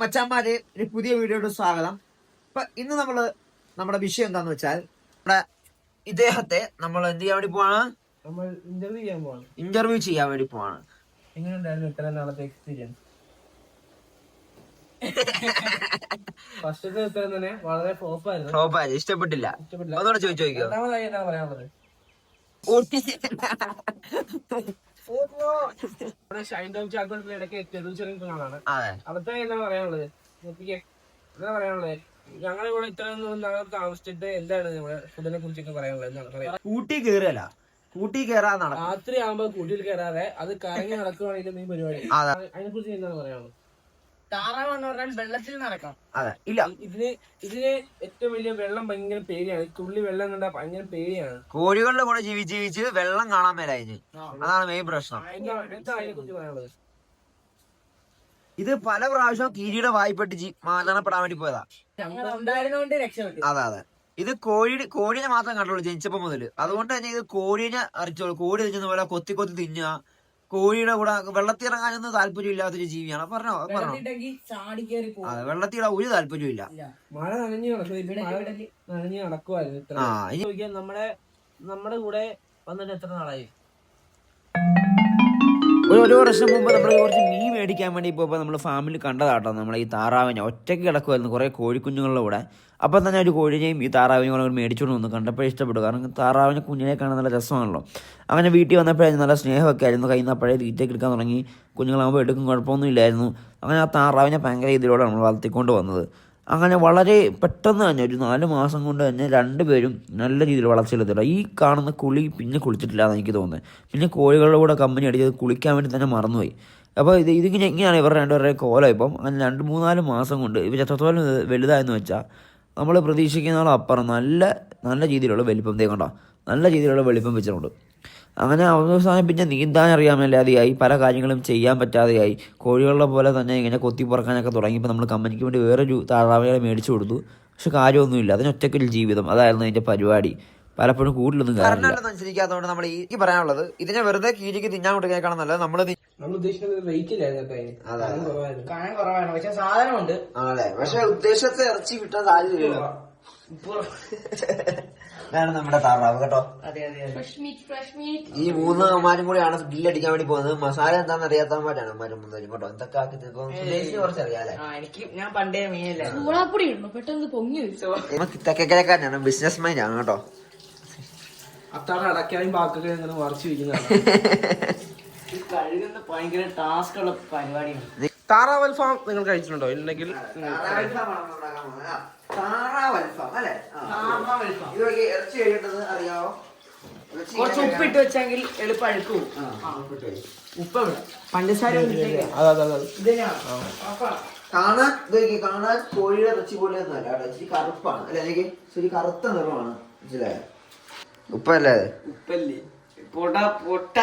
മച്ചാന്മാരെ ഒരു പുതിയ വീഡിയോയുടെ സ്വാഗതം. ഇപ്പൊ ഇന്ന് നമ്മൾ നമ്മുടെ വിഷയം എന്താന്ന് വെച്ചാൽ നമ്മുടെ ഇദ്ദേഹത്തെ നമ്മൾ എന്ത് ചെയ്യാൻ വേണ്ടി പോവാണ്? നമ്മൾ ഇന്റർവ്യൂ ചെയ്യാൻ പോവാണ്. ഇന്റർവ്യൂ ചെയ്യാൻ വേണ്ടി പോവാണ്. എങ്ങനെയുണ്ടായിരുന്നു ഇത്ര നാളത്തെ എക്സ്പീരിയൻസ് ഫസ്റ്റത്തെ ഉത്തരം തന്നെ വളരെ ഫ്ലോപ്പായിരുന്നു ടോപ്പായി ഇഷ്ടപ്പെട്ടില്ല. ഇഷ്ടപ്പെട്ടില്ല. ഒന്നുകൂടെ ചോദിച്ചോ നോക്കിയോ രണ്ടാമതായി എന്താണ് പറയാനുള്ളത് നമ്മുടെ ഷൈൻ ടോം ചാക്കോട്ടിന്റെ ഇടയ്ക്ക് അവിടുത്തെ എന്താ പറയാനുള്ളത്? നോക്കിക്കേ. എന്താണ് പറയാനുള്ളത്? ഞങ്ങൾ ഇവിടെ ഇത്ര നാളെ താമസിച്ചിട്ട് എന്താണ് നമ്മുടെ ഫുഡിനെ കുറിച്ചൊക്കെ പറയാനുള്ളത് എന്താണ് പറയാ. കൂട്ടി കേറല കൂട്ടി കേറാൻ നടക്കും. രാത്രി ആകുമ്പോ കൂട്ടിയിൽ കേറാതെ അത് കറങ്ങി നടക്കുവാണെങ്കിലും ഈ പരിപാടി. അതെ. അതിനെ കുറിച്ച് എന്താണ് പറയാനുള്ളത്? താറാവെന്ന് പറഞ്ഞാൽ വെള്ളത്തിൽ നടക്കാം അതെ. ഇല്ല. ഇതിന് ഇതിന് ഏറ്റവും വലിയ വെള്ളം ഭയങ്കര പേടിയാണ്. തുള്ളി വെള്ളം കണ്ടാ ഭയങ്കര പേടിയാണ്. കോഴികളുടെ കൂടെ ജീവിച്ച് ജീവിച്ച് വെള്ളം കാണാൻ മേലായി അതാണ് മെയിൻ പ്രശ്നം. ഇത് പല പ്രാവശ്യം കീരിയുടെ വായ്പെട്ട് മരണപ്പെടാൻ വേണ്ടി പോയതാ. അതെ അതെ. ഇത് കോഴി കോഴിനെ മാത്രം കണ്ടുള്ളൂ ജനിച്ചപ്പോ മുതൽ അതുകൊണ്ട് തന്നെ ഇത് കോഴിനെ അറിച്ചോളൂ കോഴി തിന്നുന്ന പോലെ കൊത്തി കൊത്തി തിന്നുക. കോഴിയുടെ കൂടെ വെള്ളത്തിൽ ഇറങ്ങാനൊന്നും താല്പര്യം ഇല്ലാത്തൊരു ജീവിയാണ് പറഞ്ഞോ? പറഞ്ഞോ? അതെ വെള്ളത്തിയുടെ ഒരു താല്പര്യം ഇല്ല. മഴ നനഞ്ഞു നനഞ്ഞു ചോദിക്കാൻ നമ്മുടെ നമ്മുടെ കൂടെ വന്നിട്ട് എത്ര നാളായി? ഒരു ഒരു വർഷം മുമ്പ് നമ്മൾ കുറച്ച് മീൻ മേടിക്കാൻ വേണ്ടി ഇപ്പോൾ നമ്മൾ ഫാമിൽ കണ്ടതാട്ടോ നമ്മൾ ഈ താറാവിനെ. ഒറ്റയ്ക്ക് കിടക്കുമായിരുന്നു കുറേ കോഴിക്കുഞ്ഞുങ്ങളുടെ കൂടെ. അപ്പം തന്നെ ഒരു കോഴിനെയും ഈ താറാവിനെയും കൂടെ മേടിച്ചുകൊണ്ട് വന്നു. കണ്ടപ്പോൾ ഇഷ്ടപ്പെട്ടു. കാരണം താറാവിനെ കുഞ്ഞിനെ കാണാൻ നല്ല രസമാണല്ലോ. അങ്ങനെ വീട്ടിൽ വന്നപ്പോഴായിരുന്നു നല്ല സ്നേഹമൊക്കെ ആയിരുന്നു. കയ്യിൽ നിന്ന് അപ്പോഴേ തീറ്റയ്ക്ക് എടുക്കാൻ തുടങ്ങി. കുഞ്ഞുങ്ങളാകുമ്പോൾ എടുക്കും കുഴപ്പമൊന്നും ഇല്ലായിരുന്നു. അങ്ങനെ ആ താറാവിനെ ഭയങ്കര ഇതിലൂടെ നമ്മൾ വളർത്തിക്കൊണ്ട് വന്നത്. അങ്ങനെ വളരെ പെട്ടെന്ന് തന്നെ ഒരു നാല് മാസം കൊണ്ട് തന്നെ രണ്ടുപേരും നല്ല രീതിയിൽ വളർച്ചയിലെത്തില്ല ഈ കാണുന്ന കുളി പിന്നെ കുളിച്ചിട്ടില്ല എന്ന് എനിക്ക് തോന്നുന്നത് പിന്നെ കോഴികളുടെ കൂടെ കമ്പനി അടിച്ചത് കുളിക്കാൻ വേണ്ടി തന്നെ മറന്നുപോയി. അപ്പോൾ ഇത് ഇതിങ്ങനെ ഇങ്ങനെയാണ് ഇവരുടെ രണ്ടുപേരുടെ കോല. ഇപ്പം രണ്ട് മൂന്നാൽ മാസം കൊണ്ട് ഇപ്പം എത്രത്തോളം വലുതായെന്ന് വെച്ചാൽ നമ്മൾ പ്രതീക്ഷിക്കുന്നതോളം അപ്പുറം നല്ല നല്ല രീതിയിലുള്ള വലിപ്പം ദേ കണ്ടോ? നല്ല രീതിയിലുള്ള വലിപ്പം വെച്ചിട്ടുണ്ട്. അങ്ങനെ അവസാനം പിന്നെ നീന്താൻ അറിയാൻ മേലാതെയായി പല കാര്യങ്ങളും ചെയ്യാൻ പറ്റാതെയായി കോഴികളുടെ പോലെ തന്നെ ഇങ്ങനെ കൊത്തി പറക്കാനൊക്കെ തുടങ്ങിയപ്പോൾ നമ്മൾ കമ്പനിക്ക് വേണ്ടി വേറൊരു താറാവുകളെ മേടിച്ചു കൊടുത്തു. പക്ഷെ കാര്യമൊന്നുമില്ല. അതിനൊറ്റക്കൊരു ജീവിതം. അതായിരുന്നു അതിന്റെ പരിപാടി. പലപ്പോഴും കൂടുതലൊന്നും കാര്യമില്ല. അനുസരിക്കാത്തതുകൊണ്ട് നമ്മൾ ഈ പറയാനുള്ളത് ഇതിനെ വെറുതെ കീഴിക്ക് തിന്നാൻ കൊടുക്കാൻ നല്ലത് നമ്മൾ നമ്മൾ ഉദ്ദേശിക്കുന്നത് വെയിറ്റ് ഇല്ലായിരുന്നു. അതെ. കാണാൻ കുറവാണ് പക്ഷെ സാധനമുണ്ട്. ആണല്ലേ? പക്ഷെ ഉദ്ദേശത്തെ ഇറച്ചി കിട്ടാൻ സാധ്യതയില്ല. ഇതാണ് നമ്മുടെ താറാവ് കേട്ടോ. അതെ അതെ ഈ മൂന്ന് അമ്മാരും കൂടിയാണ് ഗ്രില്ലടിക്കാൻ വേണ്ടി പോകുന്നത്. മസാല എന്താണെന്ന് അറിയാത്തവന്മാരാണ് അമ്മാരും മൂന്നുപേരും കേട്ടോ എന്തൊക്കെ ആക്കി തീർക്കും? സുദേശിനെ കുറച്ച് അറിയാലേ ആ എനിക്ക് ഞാൻ പണ്ടേ മീനല്ലേ. പെട്ടെന്ന് പൊങ്ങി വരും. നമുക്ക് തെക്കക്കിഴക്കാരനാണ് ബിസിനസ് മൈൻഡ് ആണ് കേട്ടോ. അത്താണ് അടക്കാനും ബാക്കൊക്കെ ഇങ്ങനെ മറച്ചു കഴുകുന്ന ഭയങ്കര ടാസ്ക് ഉള്ള പരിപാടിയാണ്. താറാവ് അൽഫാം നിങ്ങൾ കഴിച്ചിട്ടുണ്ടോ? ഇല്ലെങ്കിൽ കുറച്ച് ഉപ്പിട്ട് വെച്ചെങ്കിൽ എളുപ്പം അഴുക്കും. ഉപ്പ് പഞ്ചസാര കാണാൻ ഇതൊക്കെ കാണാൻ കോഴിയുടെ ഇറച്ചി അല്ല ഇച്ചിരി കറുപ്പാണ്. അല്ലെ എനിക്ക് ശരി കറുത്ത നിറമാണ്. മനസ്സിലായോ? ഉപ്പല്ലേ? ഉപ്പല്ലേ? പൊട പൊട്ട.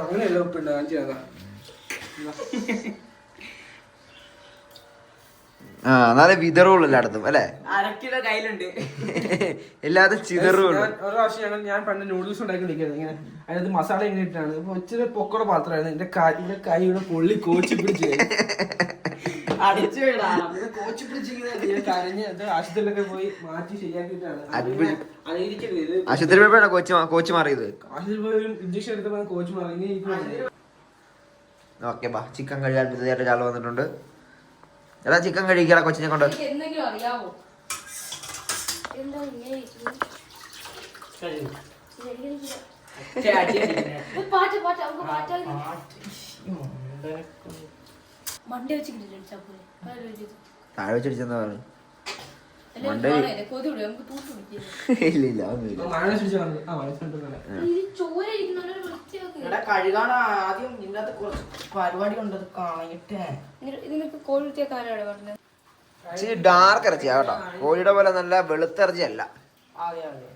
അങ്ങനെയല്ല ഉപ്പുണ്ട് ഞാൻ തരാം. ആ എന്നാലേ വിതറുള്ളൂ എല്ലായിടത്തും അല്ലേ? അരക്കിലോ കയ്യിലുണ്ട്. എല്ലാതും ചിതറുള്ളൂ. ഞാൻ ഒരു പ്രാവശ്യം ഞാൻ പണ്ട് നൂഡിൽസ് ഉണ്ടാക്കിയിരിക്കുന്നത് ഇങ്ങനെ. അതിനകത്ത് മസാല ഇങ്ങനെ ഇട്ടാണ് ഇപ്പൊ ഇച്ചിരി പൊക്കോടെ പാത്രമായിരുന്നു. എന്റെ കൈ ഇവിടെ കൈ ഇവിടെ പൊള്ളി കോച്ചി പിടിച്ച്. ആശുപത്രി പോയപ്പോഴാണ് കോച്ച് മാ- കോച്ച് മാറിയത്. ഓക്കെ ബാ. ചിക്കൻ കഴിയാൻ പുതിയതായിട്ട് ഒരാൾ വന്നിട്ടുണ്ട്. എടാ ചിക്കൻ കഴിക്കടാ കൊച്ചിനെ കൊണ്ട്. പാട്ട് പാട്ട്. അറിയാമോ മണ്ട വെച്ചിട്ട് അടിച്ചാ പോലെ ഇത്. താഴെ വെച്ചടിച്ചെന്താ പറഞ്ഞു? മണ്ടേ. ഇല്ല ഒന്നുമില്ല ഇവിടെ കഴുകാൻ ആദ്യം ഇതിനകത്ത് കുറച്ച് പരിപാടി ഉണ്ട് അത് കളഞ്ഞിട്ടേ. ഇതിനൊക്കെ കോഴി വൃത്തിയാക്കാനാണ് പറഞ്ഞത്? ഇച്ചിരി ഡാർക്ക് ഇറച്ചിയാ കേട്ടോ. കോഴിയുടെ പോലെ നല്ല വെളുത്തിറച്ചി അല്ല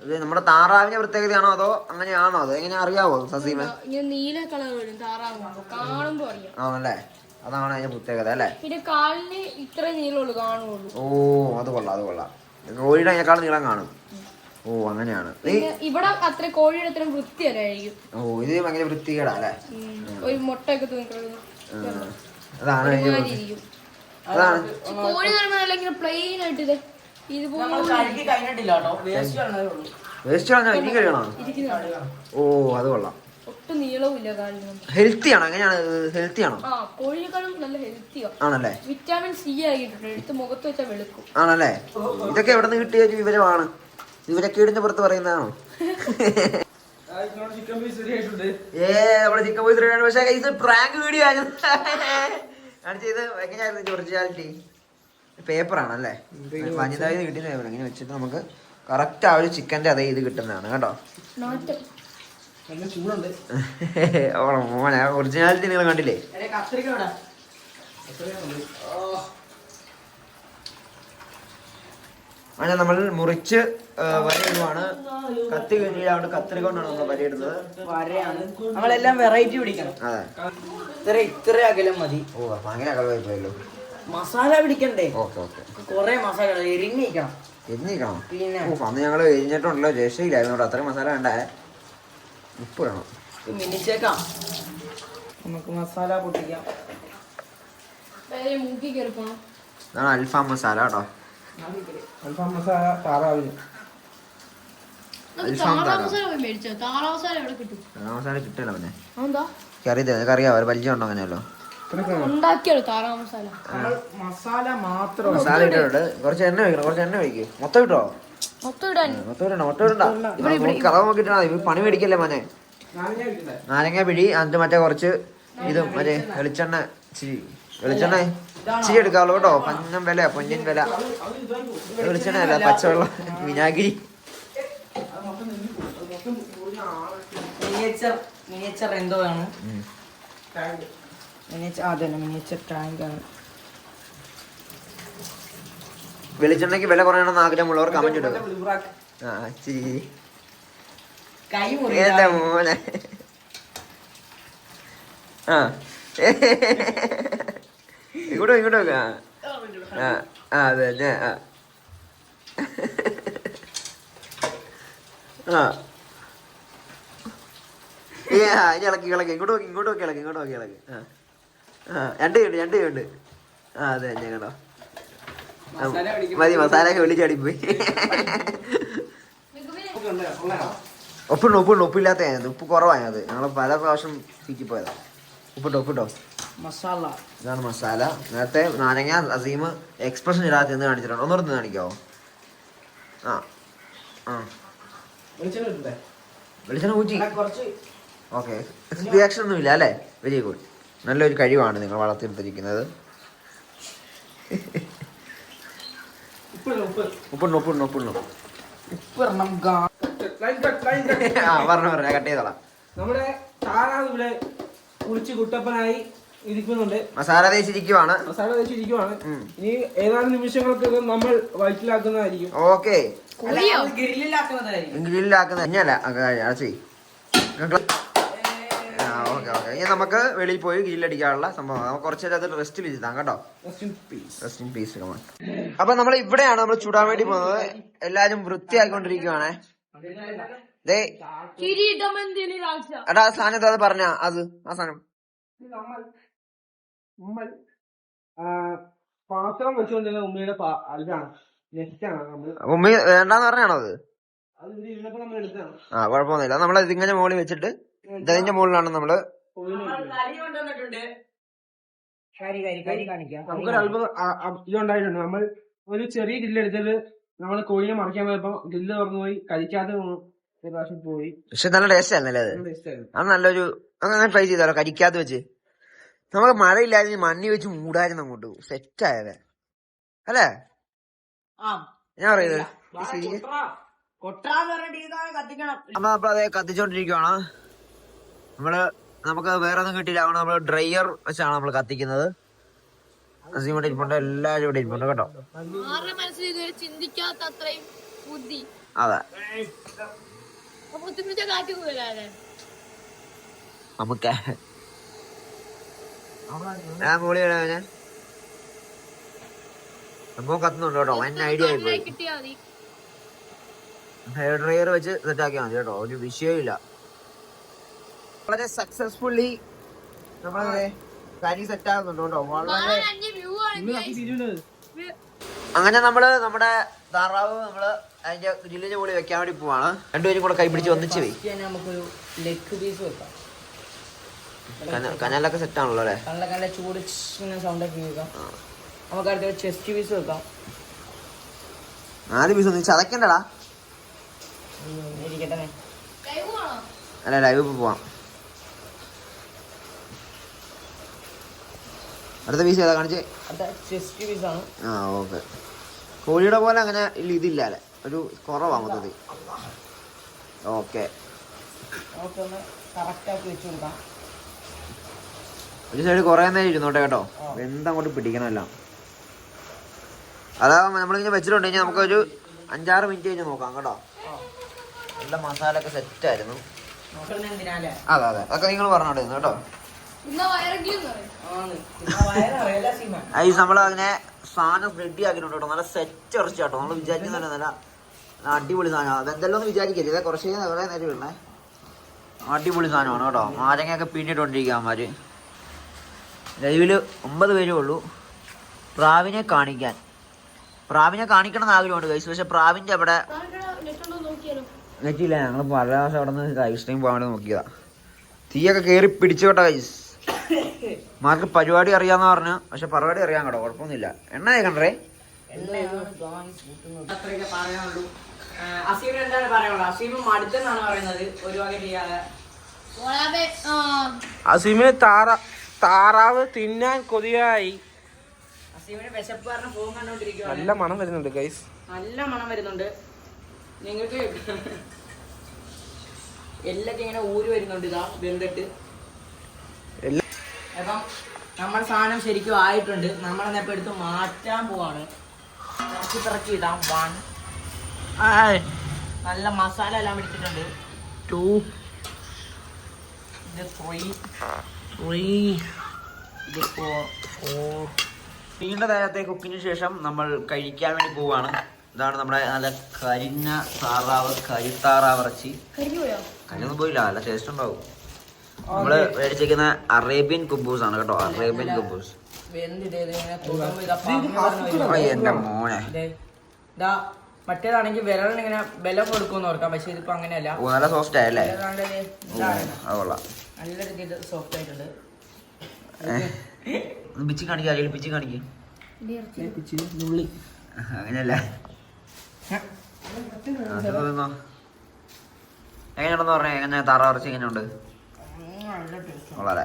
ഇത് നമ്മുടെ താറാവിന്റെ പ്രത്യേകതയാണോ അതോ അങ്ങനെയാണോ? അത് എങ്ങനെ അറിയാവോ സസീമ നീല കളർ വരും താറാവ് കാണുമ്പോ അറിയാം. ആണല്ലേ? അതാണ് അതിന്റെ പ്രത്യേകത അല്ലേ? പിന്നെ കാലിന് ഇത്ര നീളമുള്ളൂ കാണുള്ളൂ ഓ അത് കൊള്ളാം അത് കൊള്ളാം. കോഴിയുടെ അതിനേക്കാൾ നീളം കാണും. ഓ അങ്ങനെയാണ്. ഇവിടെ അത്ര കോഴിയുടെ അത്ര വൃത്തിയല്ലായിരിക്കും. ഓ ഇത് ഭയങ്കര വൃത്തികേടാ അല്ലേ? ഒരു മുട്ടയൊക്കെ തൂങ്ങിക്കിടക്കുന്നു അതാണ് അതാണ്. കോഴി ഇങ്ങനെ പ്ലെയിൻ ആയിട്ട് ഇത് ഇതുപോലെ വേസ്റ്റ് വന്നതേ ഉള്ളൂ. വേസ്റ്റ് കളഞ്ഞാ ഇനി കഴിയണോ ഓ അത് കൊള്ളാം. ഒട്ടും നീളവുമില്ല കാലിനൊന്നും ഹെൽത്തി ആണോ? എങ്ങനെയാണ് ഹെൽത്തി ആണോ? ആ കോഴികളും നല്ല ഹെൽത്തിയാണ് ആണല്ലേ? വിറ്റാമിൻ സി ആയിട്ടുണ്ട്. എടുത്ത് മുഖത്ത് വെച്ചാൽ വെളുക്കും. ആണല്ലേ? ഇതൊക്കെ എവിടെ നിന്ന് കിട്ടിയ ഒരു വിവരമാണ്. വിവരക്കേടിന്റെ പുറത്ത് പറയുന്നതാണോ? ഏ നമ്മുടെ ചിക്കൻ പോയി റെഡിയാണ് പക്ഷേ ഇത് പ്രാങ്ക് വീഡിയോ ആയിരുന്നു കാണിച്ച ഇത് എങ്ങനെയായിരുന്നു ഒറിജിനാലിറ്റി പേപ്പർ അല്ലേ? വനിതാവിന് കിട്ടിയ പേപ്പർ ഇങ്ങനെ വെച്ചിട്ട് നമുക്ക് കറക്റ്റ് ആ ഒരു ചിക്കന്റെ അതേ ഇത് കിട്ടുന്നതാണ്. കേട്ടോ നാറ്റം നല്ല ചൂടുണ്ട് ഓ, മോനെ ഒറിജിനാലിറ്റി നിങ്ങൾ കണ്ടില്ലേ? അങ്ങനെ നമ്മൾ മുറിച്ച് വരയിടുവാണ്. കത്തി കഴിഞ്ഞാൽ അവിടെ കത്തിരി കൊണ്ടാണ് നമ്മൾ വരയിടുന്നത്. നമ്മളെല്ലാം വെറൈറ്റി പിടിക്കണം. അതെ. ഇത്ര ഇത്ര അകലം മതി. ഓ അപ്പൊ അങ്ങനെ കളവായി പോയല്ലോ. മസാല പിടിക്കണ്ടേ? Okay okay. കൊറേ മസാല എരിഞ്ഞിരിക്കണം. എരിഞ്ഞിക്കണം പിന്നെ? ഓ അന്ന് ഞങ്ങൾ എരിഞ്ഞിട്ടുണ്ടല്ലോ രക്ഷയില്ലായിരുന്നു അത്രയും മസാല വേണ്ടേ? ഉപ്പ് വേണം മിനിച്ചേക്കാം. നമുക്ക് മസാല പൊട്ടിക്കാം. വേറെ മൂക്കി കയറി പോണം ഇതാണ് അൽഫാം മസാല കേട്ടോ. അൽഫാം മസാല താറാവിന്. അൽഫാം മസാല കിട്ടില്ല പിന്നെ കറി കറിയാ പരിചയം ഉണ്ടോ അങ്ങനെയല്ലോ മസാല? നമ്മൾ മസാല മാത്രം മസാല ഇട്ടിട്ടുണ്ട്. കുറച്ച് എണ്ണ ഒഴിക്കണം കുറച്ച് എണ്ണ ഒഴിക്കും. മൊത്തം ഇട്ടോ? പണി മേടിക്കല്ലേ മോനെ? നാരങ്ങ പിടി എന്നിട്ട് മറ്റേ കുറച്ച് ഇതും മറ്റേ വെളിച്ചെണ്ണ ഇച്ചിരി വെളിച്ചെണ്ണ ഇച്ചിരി എടുക്കാവുള്ളൂ കേട്ടോ. പഞ്ഞം വില പൊന്നിൻ വില. വെളിച്ചെണ്ണ അല്ല പച്ചവെള്ളം വിനാഗിരി. മിനിയേച്ചർ എന്തോ ആണ്. മിനിയേച്ചർ അതെ മിനിയേച്ചർ ടാങ്ക് ആണ്. വെളിച്ചെണ്ണയ്ക്ക് വില കുറയണമെന്ന് ആഗ്രഹമുള്ളവർ കമന്റ് ഇടുക. ആ കൈ എന്റെ മോനെ? ആ. ഇങ്ങോട്ടോ ഇങ്ങോട്ടോ ആ ആ അതെ ആ. ആ. ഏ ആ ഇളക്കി ഇളക്കി. ഇങ്ങോട്ട് നോക്കി ഇങ്ങോട്ട് നോക്കി ഇളക്കി ഇങ്ങോട്ട് നോക്കി ഇളക്കി. ആ ആ രണ്ട് ഉണ്ട് രണ്ട് ഉണ്ട് ആ അതെ തന്നെ കേട്ടോ മതി മസാല ഒക്കെ പോയി ഉപ്പിണ്ട് ഉപ്പിണ്ട് ഉപ്പില്ലാത്ത ഉപ്പ് കുറവായത് ഞങ്ങൾ പല പ്രാവശ്യം ചീറ്റിപ്പോയതാ ഉപ്പിട്ടോ ഉപ്പിട്ടോ? മസാല. ഇതാണ് മസാല. നേരത്തെ നാരങ്ങ അസീം എക്സ്പ്രഷൻ ഇടാതെ എന്ന് കാണിച്ചിട്ടുണ്ട്. ഒന്നുകൂടെ കാണിക്കാവോ ആ ആ. വെളിച്ചെണ്ണ ഊറ്റി. ഓക്കെ. റിയാക്ഷൻ ഒന്നും ഇല്ല അല്ലേ? Very good. നല്ലൊരു കഴിവാണ് നിങ്ങൾ വളർത്തിയെടുത്തിരിക്കുന്നത്. ഉപ്പിടണം ഉപ്പ്. ഉപ്പിണ്ണു ഉപ്പിണ്ണു ഉപ്പിണ്ണു ഉപ്പ് ഇടണം ഗാ. ലൈൻ കട്ട് ലൈൻ കട്ട് ആ പറഞ്ഞു പറഞ്ഞു കട്ട് ചെയ്തോളാം. നമ്മുടെ താറാവ് ഇവിടെ കുളിച്ച് കുട്ടപ്പനായി ഇരിക്കുന്നുണ്ട്. മസാല തേച്ചിരിക്കുവാണ്. മസാല വെച്ചിരിക്കുവാണ് ഉം. ഇനി ഏതാനും നിമിഷങ്ങൾക്കൊക്കെ നമ്മൾ വയറ്റിലാക്കുന്നതായിരിക്കും. ഓക്കെ. ഗ്രില്ലിലാക്കുന്നതായിരിക്കും. ഗ്രില്ലിലാക്കുന്ന തന്നെയല്ല അടച്ചി ഓക്കെ ഓക്കെ ഇനി നമുക്ക് വെളിയിൽ പോയി കീഴിലടിക്കാനുള്ള സംഭവം. നമുക്ക് കുറച്ച് നേരം അത് റെസ്റ്റ് ഇരുത്താം കേട്ടോ. റെസ്റ്റ് ഇൻ പീസ് കമാൻ അപ്പൊ നമ്മൾ ഇവിടെയാണ് നമ്മൾ ചൂടാൻ വേണ്ടി പോകുന്നത്. എല്ലാരും വൃത്തിയാക്കിക്കൊണ്ടിരിക്കുവാണേ എടാ ആ സാധനം എന്താ അത് പറഞ്ഞ? അത് ആ സാധനം. പാത്രം വെച്ചുകൊണ്ടിരുന്ന ഉമ്മയുടെ നെറ്റാണ് ഉമ്മി വേണ്ടാന്ന് പറഞ്ഞാണോ അത്? ആ കുഴപ്പമൊന്നുമില്ല. നമ്മൾ ഇതിങ്ങനെ മുകളിൽ വെച്ചിട്ട് ഇതിന്റെ മുകളിലാണ് നമ്മൾ നമുക്കൊരു ആ ഇതുണ്ടായിട്ടുണ്ട് നമ്മൾ ഒരു ചെറിയ ഗില്ല് എടുത്തത് നമ്മൾ കോഴിനെ മറിക്കാൻ പോയപ്പോ ഗ്രില്ല് തുറന്നു പോയി കഴിക്കാതെ പ്രാവശ്യം പോയി. പക്ഷെ നല്ല ടേസ്റ്റ് അത്. അത് നല്ലൊരു അങ്ങനെ ട്രൈ ചെയ്താലോ കരിക്കാതെ വെച്ച്? നമുക്ക് മഴയില്ലാതെ മണ്ണി വെച്ച് മൂടായിരുന്നു അങ്ങോട്ട്. സെറ്റ് ആയത് അല്ലേ? ആ. ഞാൻ പറയുന്നത്? അമ്മ അപ്പൊ അതെ അതേ കത്തിച്ചോണ്ടിരിക്കുവാണ്. നമ്മൾ നമുക്ക് വേറെ ഒന്നും കിട്ടിയില്ല. അതുകൊണ്ട് നമ്മൾ ഡ്രൈയർ വെച്ചാണ് നമ്മൾ കത്തിക്കുന്നത്. അസീം ഇവിടെ ഇരിപ്പുണ്ട്. എല്ലാവരും ഇവിടെ ഇരിപ്പുണ്ട് കേട്ടോ. അതെ. നമുക്ക് ഞാൻ കൂടി വരാനെ സംഭവം കത്തുന്നുണ്ട് കേട്ടോ. വൻ ഐഡിയ ആയി പോയി. കിട്ടിയാ മതി. ഹെയർ ഡ്രയർ വെച്ച് സെറ്റ് ആക്കിയാൽ മതി കേട്ടോ. ഒരു വിഷയമില്ല വളരെ സക്സസ്ഫുള്ളി നമ്മളെ കാര്യം സെറ്റ് ആകുന്നുണ്ട് കേട്ടോ. വളരെ അഞ്ച് വ്യൂ ആണ് അങ്ങനെ നമ്മൾ നമ്മുടെ താറാവ് നമ്മൾ അതിന്റെ ഗ്രില്ലിന്റെ മുകളിൽ വെക്കാൻ വേണ്ടി പോവാണ്. രണ്ടുപേരും കൂടെ കൈ പിടിച്ച് ഒന്നിച്ച് പോയി നമുക്കൊരു ലെഗ് പീസ് വെക്കാം. കനാലൊക്കെ സെറ്റ് ആണല്ലോ അല്ലേ? നല്ല നല്ല ചൂട് സൗണ്ട് ഒക്കെ കേൾക്കാം. നമുക്ക് അടുത്ത ചെസ്റ്റ് പീസ് വെക്കാം. നാല് പീസ് ഒന്ന് ചതക്കണ്ടടാ ഇരിക്കട്ടെ. ലൈവ് ആണോ? അല്ല ലൈവ് പോവാം. അടുത്ത പീസ് ഏതാ കാണിച്ചേ? ചെസ്റ്റ് ആ ഓക്കെ കോഴിയുടെ പോലെ അങ്ങനെ ഇതില്ല അല്ലേ? ഒരു കുറവാ മൊത്തത്തിൽ. ഓക്കെ ഒരു സൈഡ് കുറേ നേരം ഇരുന്നോട്ടെ കേട്ടോ. എന്തങ്ങോട്ട് പിടിക്കണമല്ല. അതാ നമ്മളിങ്ങനെ വെച്ചിട്ടുണ്ട് കഴിഞ്ഞാൽ നമുക്കൊരു അഞ്ചാറ് മിനിറ്റ് കഴിഞ്ഞ് നോക്കാം കേട്ടോ. നല്ല മസാല ഒക്കെ സെറ്റ് ആയിരുന്നു. നോക്കുന്നത് എന്തിനാലേ അതെ അതെ. അതൊക്കെ നിങ്ങൾ പറഞ്ഞോണ്ടിരുന്നു കേട്ടോ. ഐസ് നമ്മൾ അതിനെ സാധനം റെഡി ആക്കിയിട്ടുണ്ട് കേട്ടോ. നല്ല സെറ്റ് ഇറച്ചി കേട്ടോ നമ്മൾ വിചാരിക്കുന്ന നല്ല അടിപൊളി സാധനമാണ് അതെന്തെല്ലാം ഒന്ന് വിചാരിക്കരുത്. ഇതേ കുറച്ച് കഴിഞ്ഞാൽ കുറേ നേരം ഇടണേ. അടിപൊളി സാധനമാണ് കേട്ടോ. നാരങ്ങയൊക്കെ പിന്നിട്ടുകൊണ്ടിരിക്കുക അമ്മമാര് ലൈവിൽ ഒമ്പത് പേരേ ഉള്ളൂ. പ്രാവിനെ കാണിക്കാൻ. പ്രാവിനെ കാണിക്കണം എന്ന് ആഗ്രഹമുണ്ട് കൈസ് പക്ഷെ പ്രാവിന്റെ അവിടെ നെറ്റ് ഉണ്ടോ നോക്കിയാലോ. പറ്റിയില്ല ഞങ്ങൾ പല പ്രാവശ്യം അവിടെ നിന്ന് ഐസ് പോകാൻ വേണ്ടി നോക്കിയതാ. തീയൊക്കെ കയറി പിടിച്ചു കേട്ടോ കൈസ് മാർക്ക് പരിപാടി അറിയാന്ന് പറഞ്ഞു. പക്ഷെ പരിപാടി അറിയാൻ കേട്ടോ കുഴപ്പമൊന്നുമില്ല. എണ്ണ കേൾക്കണ്ടേ അസീമിന് എന്താണ് പറയാനുള്ളത്? അസീം മടുത്തെന്നാണ് പറയുന്നത്. ഒരു വക ചെയ്യാതെ. അസീമിന് താറ താറാവ് തിന്നാൻ കൊതിയായി. നല്ല മണം വരുന്നുണ്ട് ഗൈസ് നല്ല മണം വരുന്നുണ്ട്. നിങ്ങൾക്ക് എല്ലൊക്കെ ഇങ്ങനെ ഊര് വരുന്നുണ്ട് ഇതാ വെന്തിട്ട്. എല്ലാ അപ്പം നമ്മുടെ സാധനം ശരിക്കും ആയിട്ടുണ്ട്. നമ്മളെന്നെ ഇപ്പം എടുത്ത് മാറ്റാൻ പോവാണ്. ഇറക്കി പിറക്കി ഇടാം. വൺ. നല്ല മസാല എല്ലാം എടുത്തിട്ടുണ്ട്. ടു. ഇത് ത്രീ. ത്രീ. ഇത് ഫോർ. ഫോർ. നീണ്ട നേരത്തെ കുക്കിന് ശേഷം നമ്മൾ കഴിക്കാൻ വേണ്ടി പോവാണ്. ഇതാണ് നമ്മുടെ നല്ല കരിഞ്ഞ താറാവ് കരിത്താറാവ് ഇറച്ചി. കരിഞ്ഞു പോയോ? കരിഞ്ഞൊന്നും പോയില്ല. നല്ല ടേസ്റ്റ് ഉണ്ടാവും. നമ്മൾ മേടിച്ചിരിക്കുന്ന അറേബ്യൻ കുബൂസ് ആണ് കേട്ടോ അറേബ്യൻ കുബൂസ്. എന്റെ മോനെ. മറ്റേതാണെങ്കിൽ വിരലിന് ഇങ്ങനെ ബലം കൊടുക്കുമെന്ന് ഓർക്കാം പക്ഷെ ഇതിപ്പോ അങ്ങനെയല്ല. ഓ നല്ല സോഫ്റ്റ് ആയല്ലേ? നല്ല രീതിയിൽ സോഫ്റ്റ് ആയിട്ടുണ്ട്. പിച്ചി കാണിക്കുക അല്ലെങ്കിൽ പിച്ചി കാണിക്കുക അങ്ങനെയല്ല. എങ്ങനെയുണ്ടെന്ന് പറഞ്ഞേ എങ്ങനെ തറ ഇറച്ചി എങ്ങനെയുണ്ട്? വളരെ.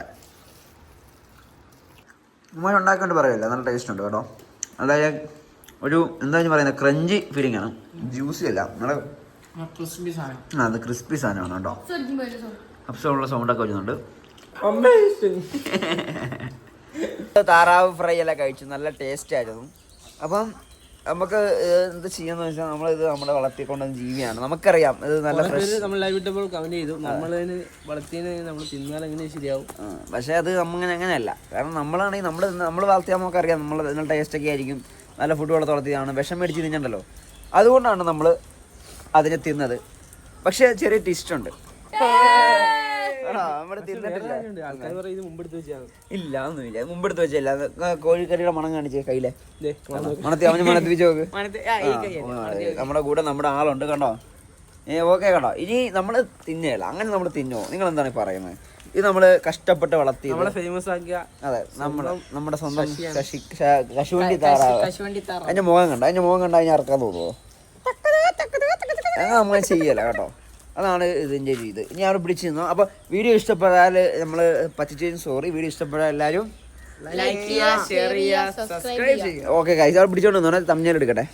ഉമ്മ ഉണ്ടാക്കിക്കൊണ്ട് പറയല്ല നല്ല ടേസ്റ്റ് ഉണ്ട് കേട്ടോ. അതായത് ഒരു എന്താ പറയുന്നത് ക്രഞ്ചി ഫീലിംഗ് ആണ്. ജ്യൂസി അല്ല നമ്മുടെ ആ അത് ക്രിസ്പി സാധനമാണ് കേട്ടോ. അപ്സുള്ള ഒരു സൗണ്ട് ഒക്കെ സൗണ്ടൊക്കെ വരുന്നുണ്ട്. അമേസിങ് താറാവ് ഫ്രൈ എല്ലാം കഴിച്ചു നല്ല ടേസ്റ്റ് ആയിരുന്നു. അപ്പം നമുക്ക് എന്ത് ചെയ്യാന്ന് വെച്ചാൽ നമ്മളിത് നമ്മുടെ വളർത്തിക്കൊണ്ടുവന്ന ജീവിയാണ്. നമുക്കറിയാം ഇത് നല്ല ഫ്രഷ് നമ്മൾ ലൈവ് ഇട്ടപ്പോൾ കമന്റ് ചെയ്തു നമ്മളതിന് വളർത്തിയതിന് നമ്മൾ തിന്നാൽ എങ്ങനെ ശരിയാവും? പക്ഷേ അത് അങ്ങനെ അങ്ങനെയല്ല. കാരണം നമ്മളാണെങ്കിൽ നമ്മൾ നമ്മൾ വളർത്തിയാൽ നമുക്കറിയാം നമ്മൾ നല്ല ടേസ്റ്റ് ഒക്കെ ആയിരിക്കും നല്ല ഫുഡ് വളർത്തി വളർത്തിയതാണ് വിഷം മേടിച്ച് തിന്നണ്ടല്ലോ. അതുകൊണ്ടാണ് നമ്മൾ അതിനെ തിന്നത്. പക്ഷേ ചെറിയ ട്വിസ്റ്റ് ഉണ്ട്. ഇല്ല. ഒന്നുമില്ല. മുമ്പെടുത്ത് വെച്ചല്ല കോഴിക്കറിയുടെ മണം കാണിച്ചേ കയ്യിലെ. മണത്തി അവന് മണത്തിപ്പിച്ച് നോക്ക്. ആ, ഈ കൈ നമ്മുടെ കൂടെ നമ്മുടെ ആളുണ്ട് കണ്ടോ? ഏ ഓക്കെ കണ്ടോ? ഇനി നമ്മൾ തിന്നേല. അങ്ങനെ നമ്മൾ തിന്നോ. നിങ്ങൾ എന്താണ് പറയുന്നത്? ഇത് നമ്മൾ കഷ്ടപ്പെട്ട് വളർത്തി നമ്മളെ ഫേമസ് ആക്കിയ അതെ നമ്മുടെ നമ്മുടെ സ്വന്തം കശി കശുവണ്ടി താറാവ്. കശുവണ്ടി താറ അതിന്റെ മുഖം കണ്ട? അതിന്റെ മുഖം കണ്ട അതിനെ ഇറക്കാൻ തോന്നുമോ അങ്ങനെ അങ്ങനെ ചെയ്യല കേട്ടോ. അതാണ് ഇതിന്റെ ഒരു ഇത്. ഇനി അവിടെ പിടിച്ചു നിന്നു. അപ്പൊ വീഡിയോ ഇഷ്ടപ്പെട്ടാൽ നമ്മൾ പറ്റിച്ചതിന് സോറി വീഡിയോ ഇഷ്ടപ്പെടാൻ എല്ലാവരും ലൈക്ക് ചെയ്യുക ഷെയർ ചെയ്യുക സബ്സ്ക്രൈബ് ചെയ്യുക ഓക്കെ കൈസ് അവിടെ പിടിച്ചോണ്ട് തമ്മിൽ എടുക്കട്ടെ.